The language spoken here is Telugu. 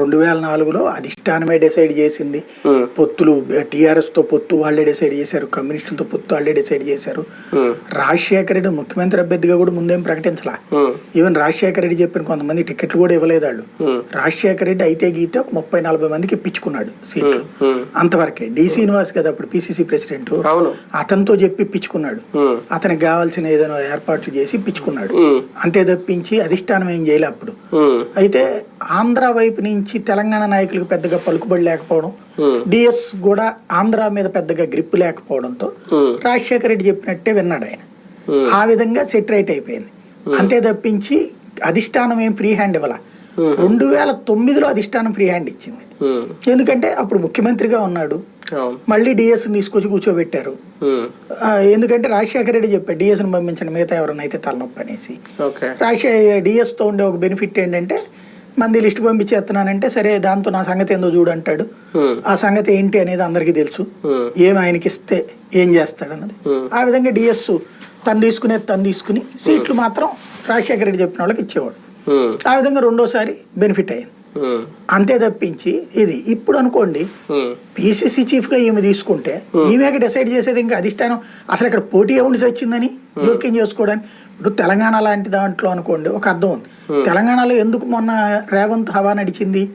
రెండు వేల నాలుగులో అధిష్టానమే డిసైడ్ చేసింది. పొత్తులు టీఆర్ఎస్తో పొత్తు వాళ్ళే డిసైడ్ చేశారు. కమ్యూనిస్టులతో పొత్తు వాళ్ళే డిసైడ్ చేశారు. రాజశేఖర రెడ్డి ముఖ్యమంత్రి అభ్యర్థిగా కూడా ముందేం ప్రకటించలా. ఈవెన్ రాజశేఖర రెడ్డి చెప్పిన కొంతమంది టికెట్లు కూడా ఇవ్వలేదు వాళ్ళు రాజశేఖర రెడ్డి అయితే గీతే ఒక ముప్పై నలభై మందికి ఇప్పించుకున్నాడు సీట్లు. అంతవరకే డి శ్రీనివాస్ కదా అప్పుడు పిసిసి ప్రెసిడెంట్. అతనితో చెప్పి ఇప్పించుకున్నాడు. అతనికి కావాల్సిన ఏదైనా ఏర్పాట్లు చేసి ఇప్పించుకున్నాడు. అంతే తప్పించి అధిష్టానం ఏం చేయలే అప్పుడు. అయితే ఆంధ్ర వైపు నుంచి తెలంగాణ నాయకులకు పెద్దగా పలుకుబడి లేకపోవడం డిఎస్ కూడా ఆంధ్ర మీద పెద్దగా గ్రిప్ లేకపోవడంతో రాజశేఖర రెడ్డి చెప్పినట్టే విన్నాడు ఆయన. ఆ విధంగా సెటరైట్ అయిపోయింది. అంతే తప్పించి అధిష్టానం ఏం ఫ్రీ హ్యాండ్ ఇవ్వాల? రెండు వేల తొమ్మిదిలో అధిష్టానం ఫ్రీ హ్యాండ్ ఇచ్చింది. ఎందుకంటే అప్పుడు ముఖ్యమంత్రిగా ఉన్నాడు. మళ్ళీ డిఎస్ తీసుకొచ్చి కూర్చోబెట్టారు. ఎందుకంటే రాజశేఖర రెడ్డి చెప్పాడు డిఎస్ని పంపించండి మిగతా ఎవరైనా అయితే తలనొప్పి అనేసి. రాజశేఖర డిఎస్తో ఉండే ఒక బెనిఫిట్ ఏంటంటే మంది లిస్ట్ పంపించేస్తున్నానంటే సరే దాంతో నా సంగతి ఏందో చూడు అంటాడు. ఆ సంగతి ఏంటి అనేది అందరికీ తెలుసు. ఏం ఆయనకి ఇస్తే ఏం చేస్తాడు అన్నది. ఆ విధంగా డిఎస్ తను తీసుకునేది తను తీసుకుని సీట్లు మాత్రం రాజశేఖర రెడ్డి చెప్పిన వాళ్ళకి ఇచ్చేవాడు. ఆ విధంగా రెండోసారి బెనిఫిట్ అయింది. అంతే తప్పించి ఇది ఇప్పుడు అనుకోండి. పిసిసి చీఫ్గా ఈమె తీసుకుంటే ఈమె డిసైడ్ చేసేది ఇంకా అధిష్టానం. అసలు ఇక్కడ పోటీ ఎవరిని వచ్చిందని జోక్యం చేసుకోవడానికి. ఇప్పుడు తెలంగాణ లాంటి దాంట్లో అనుకోండి ఒక అర్థం ఉంది. తెలంగాణలో ఎందుకు మొన్న రేవంత్ హవా నడిచింది?